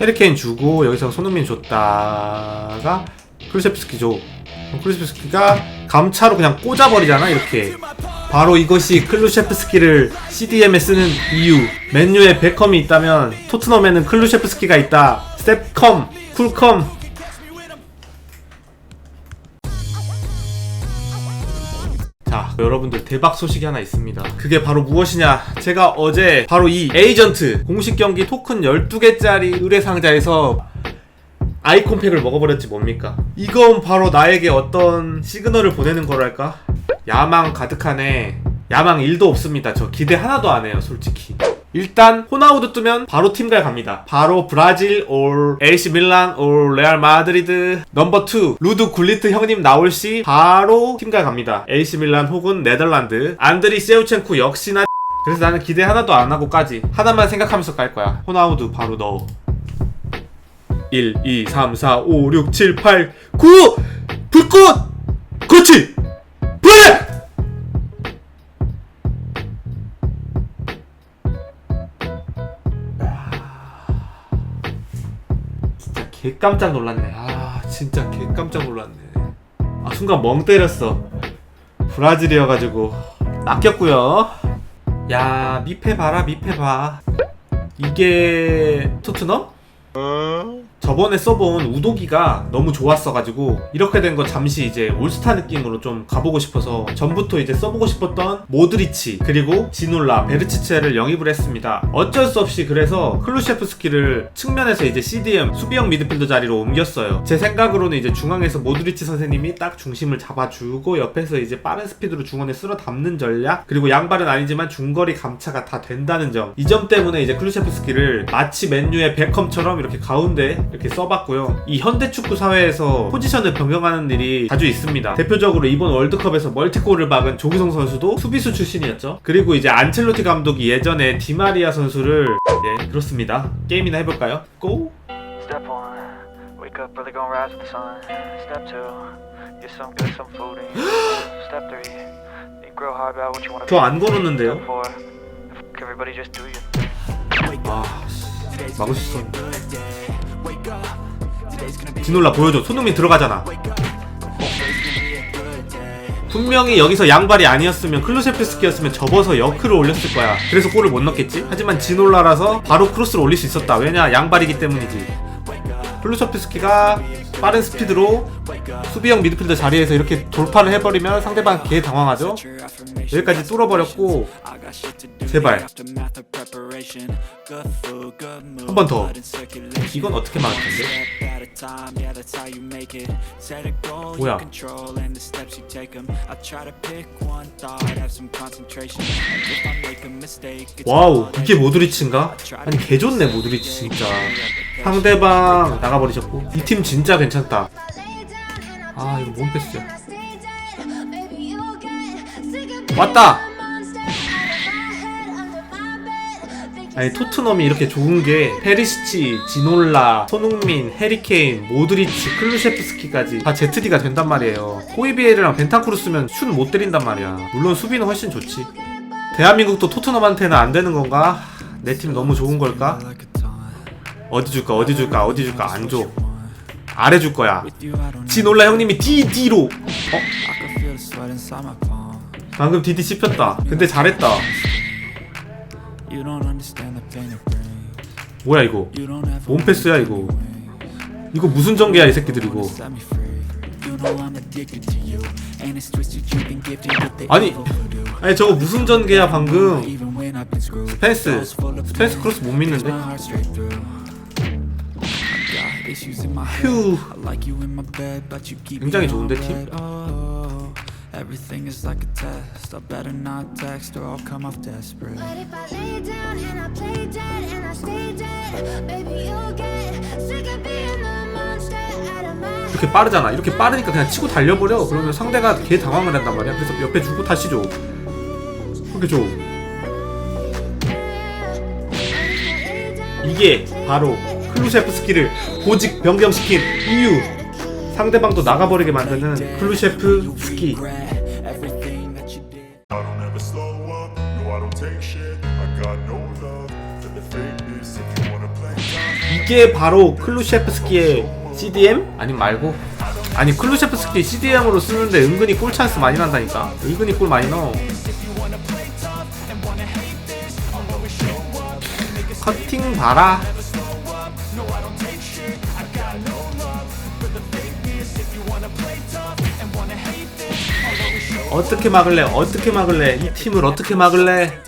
헤리케인 주고 여기서 손흥민 줬다가. 그럼 클루세프스키가 감차로 그냥 꽂아버리잖아 이렇게. 바로 이것이 클루셰프스키를 CDM에 쓰는 이유. 맨유에 베컴이 있다면 토트넘에는 클루셰프스키가 있다. 스텝컴, 쿨컴. 여러분들 대박 소식이 하나 있습니다. 그게 바로 무엇이냐? 제가 어제 바로 이 에이전트 공식 경기 토큰 12개짜리 의뢰 상자에서 아이콘팩을 먹어버렸지 뭡니까? 이건 바로 나에게 어떤 시그널을 보내는 거랄까? 야망 가득하네. 야망 1도 없습니다. 저 기대 하나도 안 해요, 솔직히. 일단 호나우드 뜨면 바로 팀갈 갑니다. 바로 브라질 올 AC 밀란 올 레알 마드리드 넘버 2 루드 굴리트 형님 나올 시 바로 팀갈 갑니다. AC 밀란 혹은 네덜란드 안드리 세우첸쿠 역시나 그래서 나는 기대 하나도 안 하고까지 하나만 생각하면서 깔 거야. 호나우드 바로 넣어. 1, 2, 3, 4, 5, 6, 7, 8, 9! 불꽃! 그렇지! 개 깜짝 놀랐네. 아, 진짜 개 깜짝 놀랐네. 아, 순간 멍 때렸어. 브라질이어가지고. 낚였고요 야, 미패 봐라, 미패 봐. 이게 토트넘? 저번에 써본 우도기가 너무 좋았어가지고 이렇게 된 거 잠시 이제 올스타 느낌으로 좀 가보고 싶어서 전부터 이제 써보고 싶었던 모드리치 그리고 지놀라 베르치체를 영입을 했습니다. 어쩔 수 없이 그래서 클루셰프스키를 측면에서 이제 CDM 수비형 미드필더 자리로 옮겼어요. 제 생각으로는 이제 중앙에서 모드리치 선생님이 딱 중심을 잡아주고 옆에서 이제 빠른 스피드로 중원에 쓸어 담는 전략 그리고 양발은 아니지만 중거리 감차가 다 된다는 점 이 점 때문에 이제 클루셰프스키를 마치 맨유의 베컴처럼 이렇게 가운데 이렇게 써봤고요. 이 현대 축구 사회에서 포지션을 변경하는 일이 자주 있습니다. 대표적으로 이번 월드컵에서 멀티골을 박은 조기성 선수도 수비수 출신이었죠. 그리고 이제 안첼로티 감독이 예전에 디마리아 선수를 예 그렇습니다. 게임이나 해볼까요? 고! Step one, wake up early, gonna rise with the sun. Step two, get some good, some food in. Step three, you grow hard about what you wanna 저 be. 안 걸었는데요? 아 막을 수 있었는데 디놀라 보여줘. 손흥민 들어가잖아. 분명히 여기서 양발이 아니었으면 클루세프스키였으면 접어서 역크를 올렸을 거야. 그래서 골을 못 넣겠지? 하지만 지놀라라서 바로 크로스를 올릴 수 있었다. 왜냐? 양발이기 때문이지. 클루세프스키가 빠른 스피드로 수비형 미드필더 자리에서 이렇게 돌파를 해버리면 상대방 개 당황하죠? 여기까지 뚫어버렸고 제발. 한 번 더. 이건 어떻게 막을 텐데? 뭐야? 와우 이게 모드리치인가? 아니 개 좋네 모드리치 진짜. 상대방 나가버리셨고 이 팀 진짜 괜찮 다 아 이거 뭔 패스야 왔다 아니 토트넘이 이렇게 좋은 게 페리시치, 지놀라, 손흥민, 해리케인, 모드리치, 클루셰프스키까지 다 ZD가 된단 말이에요. 호이비에르랑 벤탄쿠르 쓰면 슛 못 때린단 말이야. 물론 수비는 훨씬 좋지. 대한민국도 토트넘한테는 안 되는 건가? 내 팀 너무 좋은 걸까? 어디 줄까? 어디 줄까? 어디 줄까? 안 줘. 아래 줄 거야. 지놀라 형님이 DD로. 어? 방금 DD 씹혔다. 근데 잘했다. 뭐야 이거? 뭔 패스야 이거? 이거 무슨 전개야 이 새끼들 이거? 아니 아니 저거 무슨 전개야 방금? 스펜스 스펜스 크로스 못 믿는데? 휴 굉장히 좋은데 팀? Everything is like a test. I better not text or I'll come off desperate. But if I lay down and I play dead and I stay dead, baby, you'll get sick of being the monster out of my 이렇게 빠르잖아 이렇게 빠르니까 그냥 치고 달려버려 그러면 상대가 개 당황을 한단 말이야 그래서 옆에 주고 다시 줘 이렇게 줘 이게 바로 클루셰프스키를 보직 변경시킨 이유 상대방도 나가버리게 만드는 클루셰프 스키 play tough 이게 바로 클루셰프스키의 CDM? 아니 말고 아니 클루셰프스키 CDM으로 쓰는데 은근히 꿀 찬스 많이 난다니까 은근히 꿀 많이 넣어 커팅 봐라 어떻게 막을래? 어떻게 막을래? 이 팀을 어떻게 막을래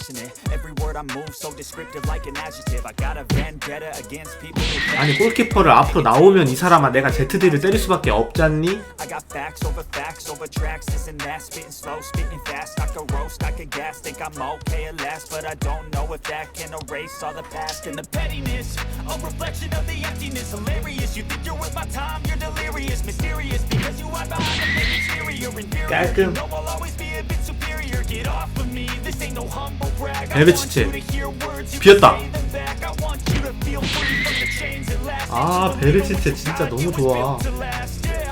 passionate. Every word I move so descriptive like an adjective. I got a vendetta against people who 아니 골키퍼를 앞으로 나오면 이 사람아 내가 ZD를 때릴 수밖에 없잖니? I got facts over facts over tracks, this and that, spitting slow, spitting fast. I could roast, I could gas, think I'm okay at last, but I don't know if that can erase all the past and the pettiness. A reflection of the emptiness, hilarious. You think you're worth my time, you're delirious, mysterious because you hide behind a fake exterior. Inferior, 깔끔. know I'll always be a bit superior. Get off of me, this ain't no humble brag. I 벨벳 want 치체. you to hear words, you 비었다. 아 베르치체 진짜 너무 좋아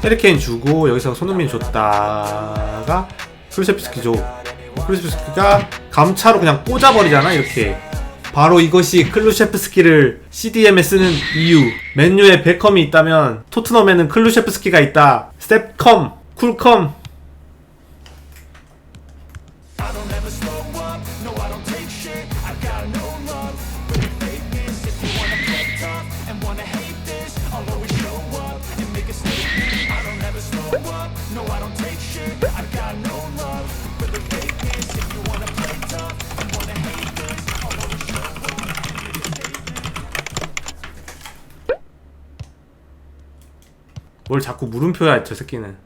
헤리케인 주고 여기서 손흥민 줬다가 클루셰프스키 줘 클루셰프스키가 감차로 그냥 꽂아버리잖아 이렇게 바로 이것이 클루셰프스키를 CDM에 쓰는 이유 맨유에 베컴이 있다면 토트넘에는 클루셰프스키가 있다 스텝컴 쿨컴 뭘 자꾸 물음표야 저 새끼는